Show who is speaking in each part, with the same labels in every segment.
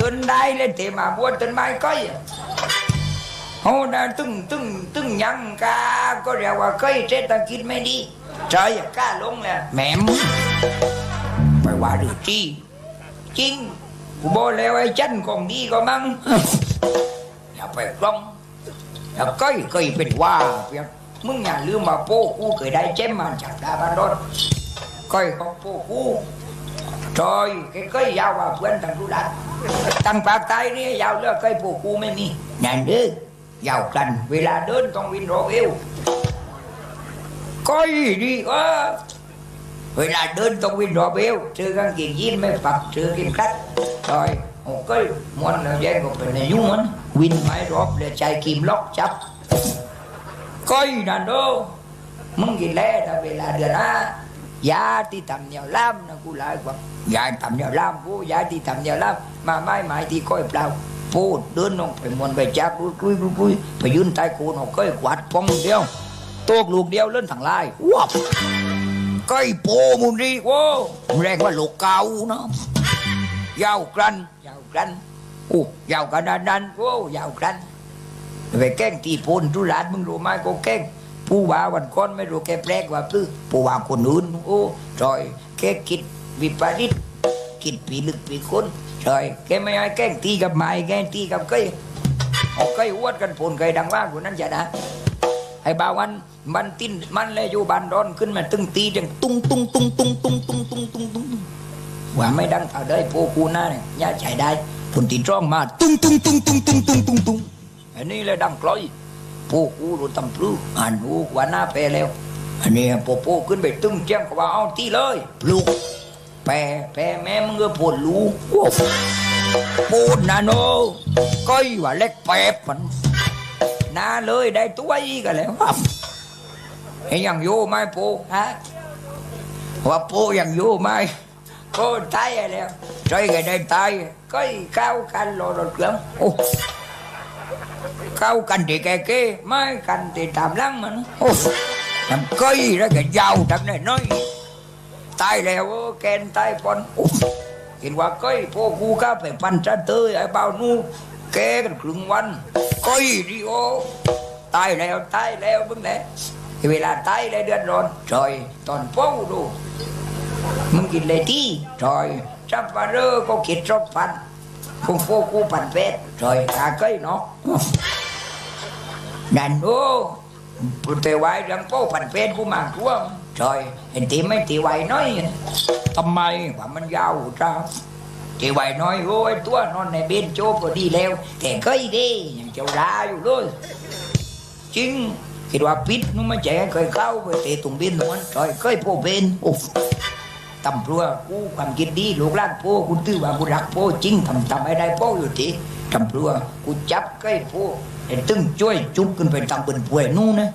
Speaker 1: ต้นได้เลยเตมาบวชต้นไม้ก้อยโอ้นะตึงตึงตึงยังกาก็เรียกว่าก้อยเศรษฐกิจไม่ดีใจกล้าลงแล้วแหมมไปว่าดูจีจริงกูบอกแล้วไอ้จันของดีก็มั่งอย่าไปกล้องแล้วก้อยเคยเป็นว่าเพียงมึงอย่าลืมว่าโป้กูเคยได้เจ็มมาจากดาบัน ชอยเคยยาวว่าเพื่อนทางทุรัตตั้งปากไตนี่ยาวเลือกเคยผูกกูไม่มีนั่นเด้อยาวกัน เวลาเดินต้องวินโรเอวก้อยดีเออเวลาเดินต้องวินโรเอวเจอกางเกงยีนไม่ปักเจอกินคัดชอยโอ้ก็มวนแล้วแย่งกันเป็นอายุมันวินไม้รอบเลยใจกิมล็อกจับก้อยนั่นเด้อมึงกินแล้วแต่เวลาเดือนห้า ยาที่ทำเหนียวล่ามนะกูหลายกว่ายาทำเหนียวล่ามกูยาที่ทำเหนียวล่ามมาไม่หมายที่ก้อยเปล่าพูดเดินลงไปมวนไปจับรุยรุยรุยรุยไปยืนใต้โคนเอาก้อยกวาดปองเดียวตกลูกเดียวเล่นทางไลายวับก้อยโปมุนรีโว้แรงว่าลูกเก่าเนาะยาวกรันยาวกรันโอ้ยาวกันดันโอ้ยาวกรันไปแกล้งตีโพนทุรานมึงรู้ไหมก็แกล้ง ผู้ว่าวันก่อนไม่รู้แกแปลกว่าพื้ผู้ว่าคนอื่นโอ้จอยแกคิดวิปริตคิดปีลึกปีคนจอยแกไม่ให้แกล้งตีกับไม้แกล้งตีกับเก้ยเอาเก้ยอวดกันผลเก้ยดังว่าคนนั้นจะนะไอ้บาวันมันติ้นมันเลยอยู่บานดอนขึ้นมาตึงตีจังตุ้งตุ้งตุ้งตุ้งตุ้งตุ้งตุ้งตุ้งตุ้งว่าไม่ดังเอาได้พวกกูหน้าเนี่ยย่าใช้ได้ผลตีจ้องมา ตุ้งตุ้งตุ้งตุ้งตุ้งตุ้งตุ้งตุ้งอันนี้เลยดังกลอย พวกกูรู้ตำพลูอ่านรู้ว่าหน้าแปรแล้ว อันนี้โป้ขึ้นไปตึ้งเจ้งก็ว่าเอาที่เลยปลูกแปรแปรแม่มึงก็ปวดรู้ปูดนะโนก้อยว่าเล็กแปบมันนาเลยได้ตัวอีกันแล้วครับเห็นยังอยู่ไหมปูฮะว่าปูยังอยู่ไหมโอ้ตายแล้วใจก็ได้ตายก้อยก้าวกันรอรถเครื่องโอ้ เข้ากันที่แกเก้ไม่กันที่ตามลังมันโอ้น้ำก้อยแล้วก็ยาวทำได้น้อยตายแล้วแกนตายปอนอุ้มเห็นว่าก้อยพวกกูก็ไปปันจะเตยไอ้เบานู่แกกันครึ่งวันก้อยดิโอตายแล้วตายแลวมึงแหละเวลาตายเลยเดือดร้อนจอยตอนป้องดูมึงกินเลยที่จอยจับมาเรอก็กินรบพันคงโฟกูปันเป็ดจอยขาก้อยเนาะ นั่นโอ้ปุตไว้เรื่องโป้ปันเป็ดกูมาทั่วจอยเห็นตีไม่ตีไว้น้อยทำไมว่ามันยาวจ้าตีไว้น้อยโอ้ยตัวนอนในเบนโจพอดีแล้ว แต่เก้ยดียังเจ้าลาอยู่เลยจริงคิดว่าปิดนู้นม่แจเคยเข้าไปเตะตุ่มเบนนวลจอยเคยโปเบนโอ้ ตำรัวกูความคิดดีลูกหลานโป้กูตื้อว่ากูรักโป้จริงทำทำให้ได้โป้อยู่ทีตำรัวกูจับใกล้โป้ไอ้ตึ้งช่วยจุ๊บขึ้นไปตำบนป่วยนู่นนะ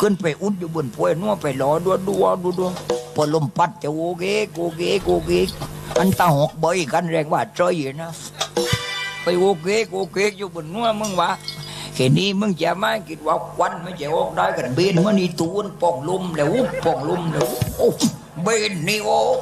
Speaker 1: ขึ้นไปอุดอยู่บนป่วยนู่นไปรอดัวดัวดัวดัวพอลมพัดจะโอเกโกเกโกเกอันตาหอกบ่อยกันแรงว่าใจนะไปโอเกโกเกอยู่บนนู่นมึงวะแค่นี้มึงจะไม่คิดว่าควันไม่จะออกได้กันเบนมันนี่ตูนป่องลมแล้วป่องลมแล้วโอ้ Big Nemo.